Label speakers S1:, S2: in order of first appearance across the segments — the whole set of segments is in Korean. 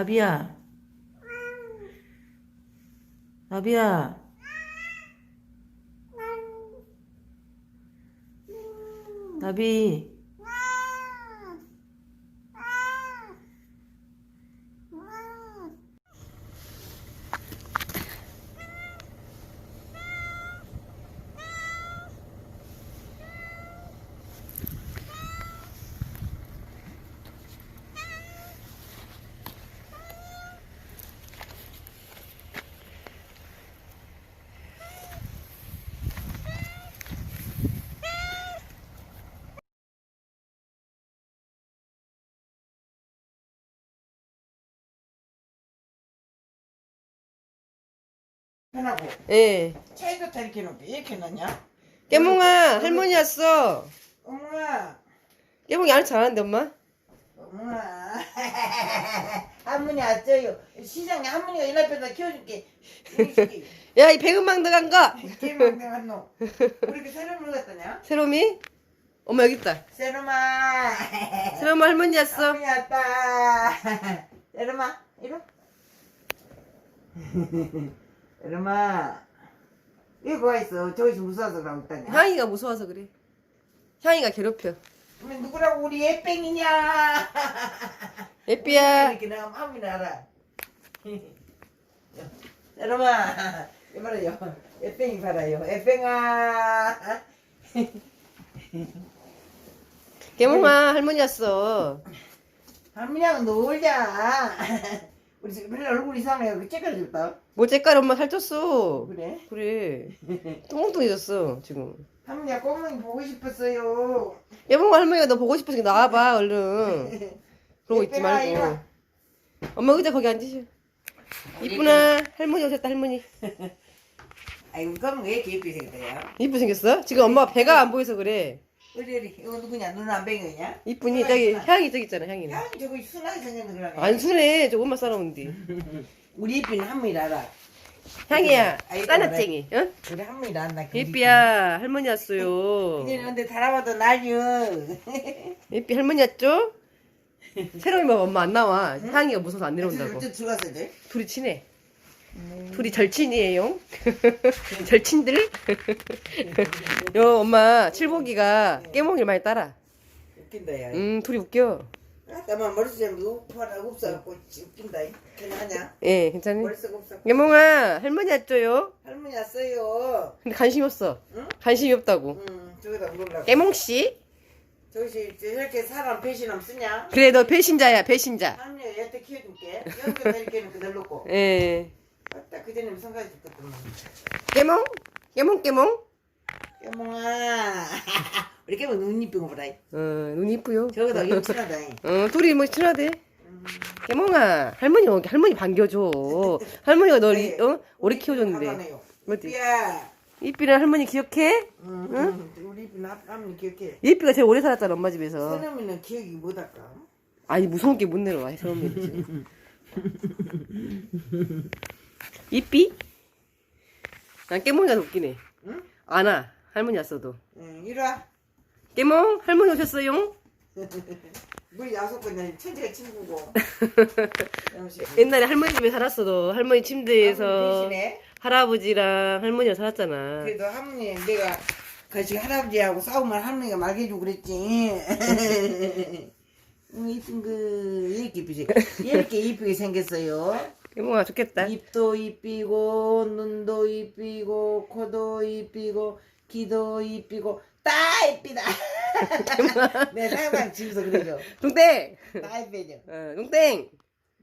S1: 나비야. 나비야. 나비.
S2: 하고
S1: 예.
S2: 차이도 다 이렇게 놓게 이렇게 넣냐?
S1: 깨몽아, 할머니 왔어.
S2: 어머나
S1: 깨몽이 안 잘하는데, 엄마?
S2: 어머나 할머니 왔어요 시장에 할머니가 이 앞에다 키워줄게 이렇게
S1: 야, 이 백은망 들어간 거!
S2: 내가 너 우리 그 새로 물었더냐?
S1: 세롬이? 엄마 여기 있다.
S2: 세로마
S1: 세롬아 할머니 왔어.
S2: 할머니 왔다 세로마 이리 와. 세로마 이거 와 있어 저기서 무서워서 그러고 있다냐
S1: 향이가 무서워서 그래. 향이가 괴롭혀.
S2: 그러면 누구라고 우리 애뺑이냐
S1: 예삐야.
S2: 이렇게 나가면 아무나 알아. 여러분, 이말이요. 애뺑이 팔아요. 애뺑아.
S1: 깨몽아 할머니 왔어.
S2: 할머니하고 놀자. 우리 지금 맨날 얼굴 이상해요. 그 째까졌다.
S1: 뭐 째깔 엄마 살쪘어.
S2: 그래?
S1: 그래. 뚱뚱해졌어 지금.
S2: 할머니가 꼬맹이 보고 싶었어요.
S1: 깨몽아 할머니가 너 보고 싶으니까 나와봐 얼른. 그러고 있지 말고.
S2: 와.
S1: 엄마 의자 거기 앉으시. 이쁘나 할머니 오셨다 할머니.
S2: 아이고, 그럼 왜 이렇게 예쁘게 생겼어요?
S1: 이쁘 생겼어? 지금 엄마 배가 안 보여서 그래.
S2: 우리, 우리, 이거 누구냐? 눈안 뱅이냐?
S1: 이쁘니 저기 향이 저기 있잖아 향이는.
S2: 야, 저거 순하게 생겼는 거라네.
S1: 안 순해 저 엄마 싸놓은디.
S2: 우리 이쁜 할머니 알아.
S1: 향이야
S2: 아이고,
S1: 싸나쟁이. 응?
S2: 우리 할머니 안다.
S1: 예삐야 할머니 왔어요.
S2: 이제 근데 달아봐도 날려.
S1: 예삐 할머니 왔죠? 새로운 봐 엄마 안 나와. 향이가 무서워서 안 내려온다고.
S2: 또 들어갔어 이제.
S1: 둘이 친해. 둘이 절친이에요. 절친들. 요 엄마 칠복이가 깨몽이를 많이 따라.
S2: 웃긴다 야.
S1: 음 둘이 웃겨.
S2: 아까만 머릿속에 우파라 없어갖고 웃긴다. 하냐?
S1: 예 괜찮니?
S2: 머릿속 없어.
S1: 깨몽아 할머니 왔죠요?
S2: 할머니 왔어요.
S1: 근데 관심이 없어.
S2: 응?
S1: 관심이 없다고.
S2: 응. 저기다 물으려고.
S1: 깨몽 씨?
S2: 저기 저렇게 사람 배신함 쓰냐?
S1: 그래 너 배신자야 배신자.
S2: 할머니가 얘한테 키워줄게. 여기다 이렇게 놓고 널놓고.
S1: 예.
S2: 딱 그전에 성가지 듣거든.
S1: 깨몽? 깨몽 깨몽?
S2: 깨몽아. 우리 깨몽 눈 이쁜 거 보라.
S1: 어눈 이쁘요.
S2: 저기다 이거 친하다.
S1: 어 둘이 뭐 친하대. 깨몽아 할머니 여기 할머니 반겨줘. 할머니가 널 이- 어? 오래 키워줬는데.
S2: 야.
S1: 이삐랑 할머니 기억해?
S2: 응? 응? 우리 이쁜 할머니 기억해.
S1: 이삐가 제일 오래 살았잖아 엄마 집에서.
S2: 서름이는 기억이 못할까?
S1: 아니 무서운 게 못 내려와 저놈이 지금. 이삐? 난 깨몽이가 더 웃기네.
S2: 응?
S1: 안아 할머니 왔어도.
S2: 응, 이리 와.
S1: 깨몽 할머니 오셨어요?
S2: 물 야속 그냥 천재가 친구고.
S1: 옛날에 할머니 집에 살았어도 할머니 침대에서
S2: 대신에
S1: 할아버지랑 할머니랑 살았잖아.
S2: 그래도 할머니 내가 같이 할아버지하고 싸우면 할머니가 말해주고 그랬지. 응, 이쁜 그 이렇게 이쁘지. 이렇게 이쁘게 생겼어요.
S1: 깨몽아 좋겠다.
S2: 입도 이쁘고 눈도 이쁘고 코도 이쁘고 귀도 이쁘고 다 이쁘다. 내 항상 집에서 그러죠.
S1: 뚱땡!
S2: 다 이쁘죠.
S1: 어, 뚱땡!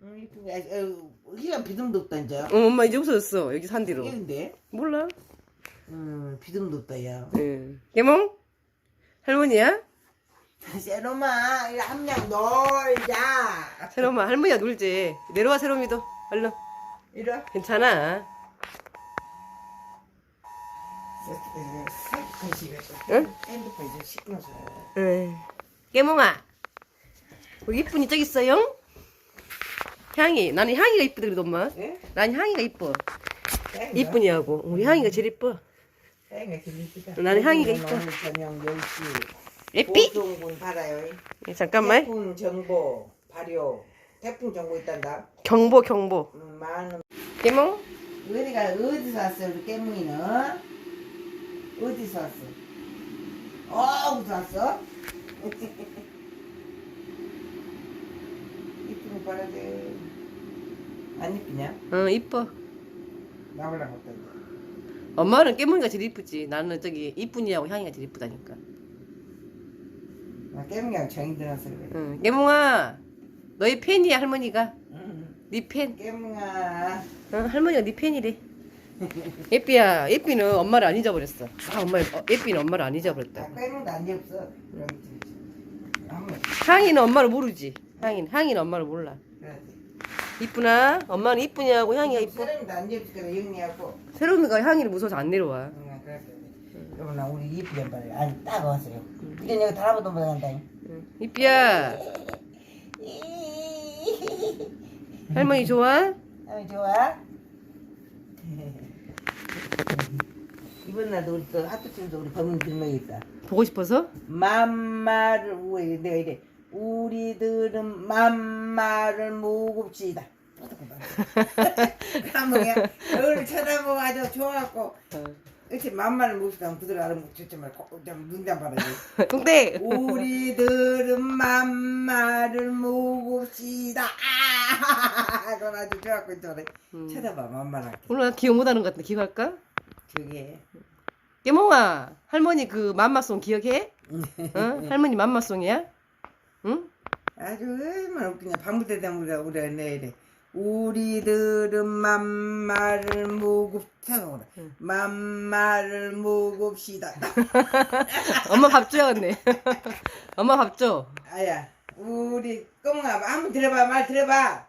S2: 응, 이쁘게. 어, 희가 비듬도 없다 이제.
S1: 어, 엄마 이제 없어졌어. 여기 산 뒤로.
S2: 이런데.
S1: 몰라.
S2: 음, 비듬도 없다 야.
S1: 응. 깨몽? 할머니야?
S2: 세로마 이거 함량 놀자.
S1: 새롬아 할머니가 놀지. 내려와 새롬이도. 얼른.
S2: 이리 와.
S1: 괜찮아.
S2: 핸드폰 집에서.
S1: 응?
S2: 핸드폰 이제 시끄러워서.
S1: 응. 깨몽아. 우리 이쁜이 저기 있어요? 향이. 나는 향이가 이쁘다 그래도 엄마.
S2: 예?
S1: 난 향이가 이뻐. 이쁜이하고. 우리 향이가 제일 이뻐.
S2: 이쁘다.
S1: 나는 향이가 이뻐.
S2: 오늘 저녁 10시.
S1: 예삐?
S2: 보성군 팔아요.
S1: 예, 잠깐만.
S2: 태풍 정보 발효. 태풍 정보 있단다.
S1: 경보 경보.
S2: 음, 많은
S1: 깨몽?
S2: 어디가 어디서 왔어 우리 깨뭉이는? 어디서 왔어? 어디서 왔어? 이쁘게 빨아야 돼. 안 이쁘냐?
S1: 응 이뻐.
S2: 나올라 못한다.
S1: 엄마는 깨몽이가 제일 이쁘지. 나는 저기 이쁜이하고 향이가 제일 이쁘다니까.
S2: 나 깨뭉이랑 정이 들어서 그래.
S1: 응. 깨몽아, 너희 팬이야 할머니가.
S2: 응.
S1: 네 팬.
S2: 깨뭉아.
S1: 응, 할머니가 네 팬이래. 예삐야, 예삐는 엄마를 안 잊어버렸어. 아, 엄마, 어, 예삐는 엄마를 안 잊어버렸다.
S2: 나 깨뭉도 안 없어. 그럼
S1: 향이는 엄마를 모르지. 향이는, 향이는 엄마를 몰라.
S2: 그래야지.
S1: 이쁘나? 엄마는 이쁘냐고 향이가 이뻐.
S2: 사람도 안 없으니까 영리하고.
S1: 새로미가 향이를 무서워서 안 내려와.
S2: 응, 그래. 여보 나 우리 이쁘게 빨리 아니 딱 왔어요. 이제 여기 달아봐도 못 간다.
S1: 응. 이삐야, 할머니 좋아?
S2: 아 좋아. 이번 날도 우리 또 하트팀도 우리 범인 들명이 있다.
S1: 보고 싶어서?
S2: 맘마를 우에 내가 이래 우리들은 맘마를 묵읍시다. 까먹이야. 얼굴 쳐다보고 아주 좋아갖고 그치 맘마를 묵읍시다. 그들 알아먹고 저쪽 말고 눈담 봐라지.
S1: 뚱땡!
S2: 우리들은 맘마를 묵읍시다. 아, 그건 아주 좋아갖고 있더래.
S1: 음.
S2: 쳐다봐 맘마랑.
S1: 오늘 나 기억 못하는 것 같은데 기억할까?
S2: 그게
S1: 깨몽아, 할머니 그 맘마송 기억해? 응? 할머니 맘마송이야? 응?
S2: 아주 얼마나 웃기냐. 방부 때 되면 우리가 우리가 내일에 우리들은 맘마를 묵읍시다. 맘마를 묵읍시다.
S1: 엄마 밥 줘야 겠네. 엄마 밥 줘.
S2: 아야, 우리 꽁아 한번 들어봐 말 들어봐.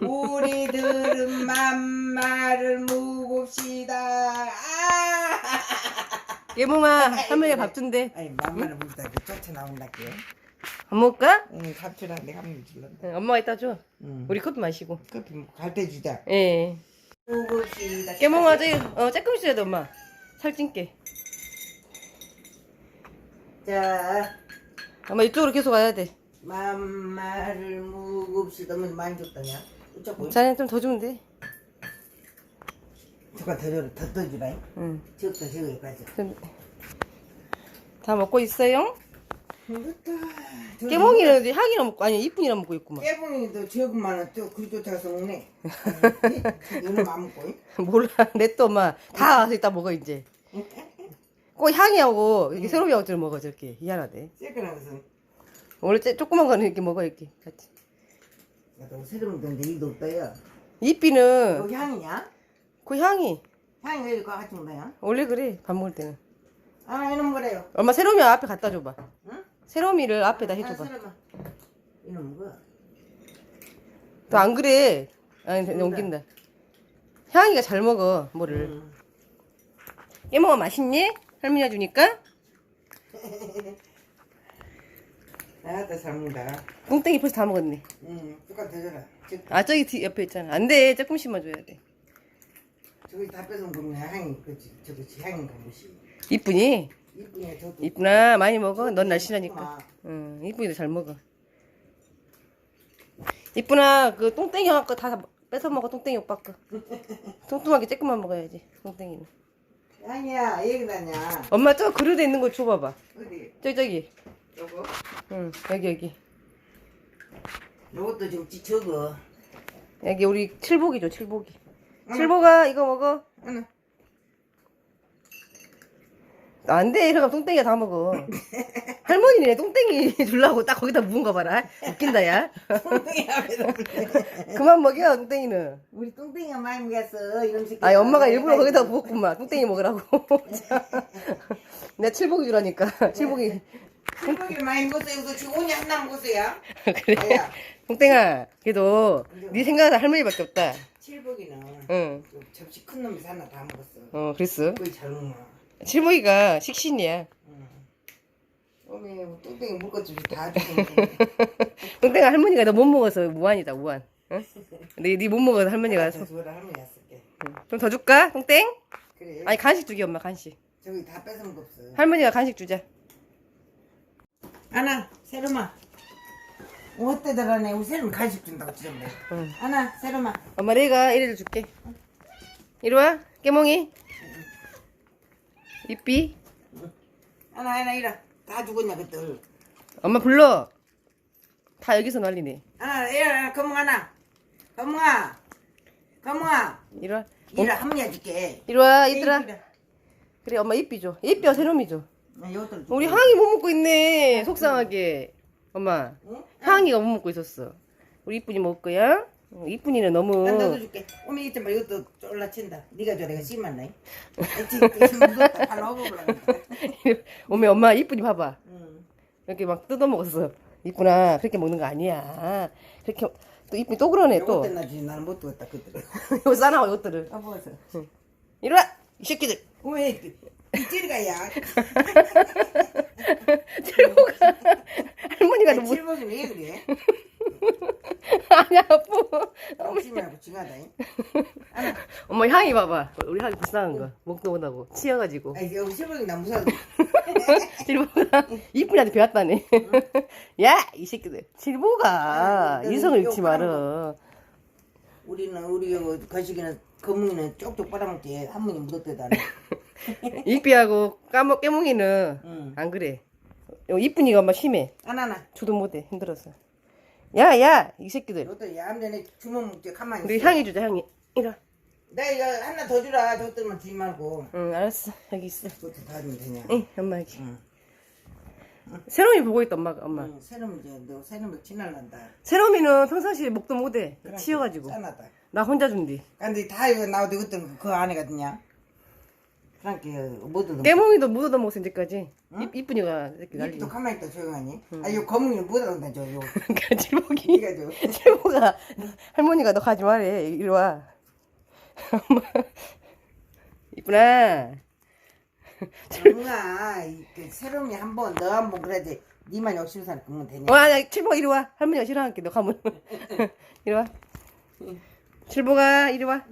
S2: 우리들은 맘마를 묵읍시다. 아!
S1: 깨몽아, 할머니가 밥 준대.
S2: 아니 맘마를 묵읍시다. 그 쫓아 나온다게요.
S1: 밥 먹을까?
S2: 응, 갑주랑 내가 한번 줄란다.
S1: 응, 엄마가 이따 줘.
S2: 응.
S1: 우리 커피 마시고.
S2: 커피 먹고 갈때 주자.
S1: 예.
S2: 묵읍시다.
S1: 깨몽아, 저기, 어, 조금 있어야 돼, 엄마. 살찐게.
S2: 자,
S1: 엄마 이쪽으로 계속 와야 돼.
S2: 맘마를. 뭐 많이 줬다냐?
S1: 자네 좀 더 주면 돼.
S2: 저거 더 줘라. 더더 주라.
S1: 응.
S2: 저것도 저거까지.
S1: 좀- 다 먹고 있어요?
S2: 먹었다.
S1: 깨몽이는 이제 향이랑 먹고, 아니, 이쁜이랑 먹고 있구만.
S2: 깨봉이도 저것만은 또 그리 쫓아서 먹네. 이놈 안 먹고.
S1: 몰라. 내또 엄마. 다 와서 이따 먹어, 이제. 꼭 향이하고, 이렇게 새로미하고 좀 먹어, 저렇게. 희한하대.
S2: 쎄그런 것은
S1: 원래 째- 조그만 거는 이렇게 먹어, 이렇게. 같이.
S2: 나도 새로운 건데 이도 없다요.
S1: 이삐는
S2: 여기 향이냐?
S1: 그 향이
S2: 향이 왜 이렇게 같이 먹나요?
S1: 원래 그래 밥 먹을 때는
S2: 아 이놈 그래요.
S1: 엄마 세로미 앞에 갖다 줘봐
S2: 응?
S1: 세로미를 앞에다
S2: 아,
S1: 해줘봐
S2: 새로만. 이놈 뭐?
S1: 또안 그래 아니 넘긴다 향이가 잘 먹어 뭐를
S2: 응.
S1: 깨먹어 맛있니? 할머니가 주니까
S2: 나갔다 잘 먹는다.
S1: 뚱땡이 벌써 다 먹었네
S2: 응. 줘라. 저,
S1: 아 저기 뒤 옆에 있잖아 안 돼 조금씩만 줘야 돼
S2: 저기 다 뺏은 거면 향이 그치 저거 향인 거 무시.
S1: 이쁘니?
S2: 이쁘냐 저도.
S1: 이쁘나 많이 먹어 넌 날씬하니까. 응 이쁘니도 잘 먹어 이쁘나 그 뚱땡이 아까 다 뺏어 먹어 뚱땡이 오빠 거 뚱뚱하게 조금만 먹어야지 뚱땡이는
S2: 향이야 여기 다냐?
S1: 엄마 저 그릇에 있는 거 줘봐봐.
S2: 어디?
S1: 저기 저기.
S2: 요거?
S1: 응 여기 여기.
S2: 요것도 좀 찌- 적어.
S1: 여기 우리 칠복이죠 칠복이. 칠복아 이거 먹어.
S2: 하나.
S1: 안 돼. 이러면 뚱땡이가 다 먹어. 할머니네 뚱땡이 주려고 딱 거기다 묵은 거 봐라. 웃긴다 야.
S2: 똥땡이
S1: 그만 먹여 뚱땡이는.
S2: 우리 똥땡이가 많이 먹였어 이런 새끼.
S1: 아니 엄마가 일부러 거기다 부었구만. 뚱땡이 먹으라고. 내가 칠복이 주라니까. 칠복이.
S2: 똥땡이를 많이 먹었어요. 이거 오니 하나 먹었어요.
S1: 그래.
S2: 아야.
S1: 뚱땡아 그래도 네 생각은 할머니밖에 없다.
S2: 칠복이는
S1: 응.
S2: 그 접시 큰 놈이 하나 다 먹었어.
S1: 어 그랬어.
S2: 거의 잘 먹나.
S1: 칠복이가 식신이야.
S2: 응. 어메 똥땡이 먹을 줄다 주고.
S1: 뚱땡아 할머니가 너 못 먹어서 무한이다 무한. 응? 네 네 못 먹어서 할머니가
S2: 저 주라 하면 였을게.
S1: 좀 더 줄까? 뚱땡?
S2: 그래.
S1: 아니 간식 주기 엄마 간식.
S2: 저기 다 뺏은 거 없어.
S1: 할머니가 간식 주자.
S2: 하나 새로마. 어때더라네 우리 새롬이 간식 준다고 그래
S1: 응.
S2: 하나 새롬아
S1: 엄마 내가 이래를 줄게. 이리 와, 깨몽이. 이삐.
S2: 하나 하나 이라 다 죽었냐 그때
S1: 엄마 불러. 다 여기서 난리네.
S2: 하나 이라 검은 하나 검은아 검은아
S1: 이리 와.
S2: 이라 한번 해줄게
S1: 이리 와, 얘들아. 그래, 엄마 이삐 줘. 이삐와 새롬이 줘.
S2: 이것들
S1: 우리 항이 못 먹고 있네. 속상하게. 엄마.
S2: 응?
S1: 항이가 못 먹고 있었어. 우리 이쁜이 먹을 거야? 어, 이쁜이는 너무.
S2: 난 너도 줄게 오늘 이때 말 이것도 쫄라친다 네가 줘 내가 발 넣어보려고
S1: 오메 엄마 이쁜이 봐봐.
S2: 응.
S1: 이렇게 막 뜯어 먹었어. 이쁜아 그렇게 먹는 거 아니야. 그렇게 또 이쁜이 또 그러네 또.
S2: 이것들 나지 나는 못 두었다 그때
S1: 이거 싸나와 이것들을.
S2: 아 뭐서
S1: 이리 와! 이 새끼들!
S2: 왜이 찌리가야.
S1: 칠보가. 할머니가 너무
S2: 칠복이 왜 그래
S1: 아니야 아프
S2: 욕심이라고 징하다
S1: 엄마 향이 봐봐. 우리 향이 불쌍한 거. 먹도 못하고. 치여가지고.
S2: 아이 여기 칠복이 나 무서워.
S1: 칠보가 이쁜이한테 배웠다네. 야 이 새끼들. 칠보가
S2: 아이고,
S1: 인성을
S2: 이거
S1: 잃지 말어.
S2: 우리는 우리 거시기는 거뭉이는 쪽쪽 빨아먹지. 한문이 묻었대다
S1: 이삐하고 까먹 깨몽이는
S2: 응.
S1: 안 그래. 요 이쁜이가 엄마 심해.
S2: 하나나.
S1: 주도 못해 힘들어서. 야 야 이 새끼들.
S2: 이것도 야암전에 주먹 먹지 가만히
S1: 우리
S2: 있어.
S1: 향이 주자 향이 이리 와.
S2: 나 이거 하나 더 주라. 저것들만 주지 말고.
S1: 응 알았어. 여기 있어.
S2: 그것도 다 주면 되냐?
S1: 응 엄마 여기.
S2: 응.
S1: 새롬이 보고 있다 엄마가 엄마.
S2: 응, 새놈 이제 너 새놈을 지날란다.
S1: 새롬이는 평상시에 먹도 못해. 치여가지고.
S2: 짠하다.
S1: 나 혼자 준디
S2: 근데 다 이거 나오도 이것도 그 안에 거든요 그러니까 뭐든
S1: 깨몽이도 못 얻어먹었어 이제까지. 이- 이쁜이가 이렇게 난리
S2: 입도 가만히 있다 조용하니? 아 이거 거뭉이는 못 알아본다 저 요.
S1: 그러니까 칠복이.
S2: 이가 저
S1: 칠보가 할머니가 너 가지 말래 이리 와. 엄마 이쁘나
S2: 정아 그 새롬이 한번 너 한 번 그래야지. 니만 욕심 살 그면 되냐?
S1: 와나 칠보가 이리 와. 할머니가 싫어할게 너 가면. 이리 와. 칠보가 이리 와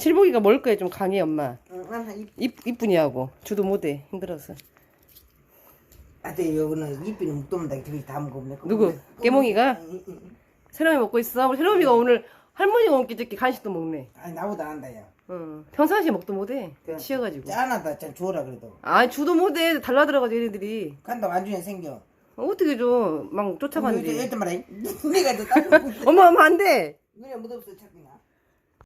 S1: 칠보기가 먹을 거에 좀 강해 엄마
S2: 응, 하나 입
S1: 이, 이쁜이 하고 주도 못해 힘들어서
S2: 아들 여기는 입비는 묵도문다 저기 다 먹었네
S1: 누구? 깨몽이가? 새롬이 먹고 있어 우리 새롬이가 오늘 할머니가 전에 간식도 먹네
S2: 아니 나보다 안다 야
S1: 응. 평상시에 먹도 못해 치여가지고
S2: 짠하다 짠 줘라 그래도
S1: 아니 주도 못해 달라들어가지고 얘네들이
S2: 간다 완전히 생겨
S1: 어떻게 줘막
S2: 이때
S1: 쫓아가는데
S2: 이때 말해 내가 너 따로
S1: 엄마 엄마 안돼
S2: 눈에 묻었어 찾구나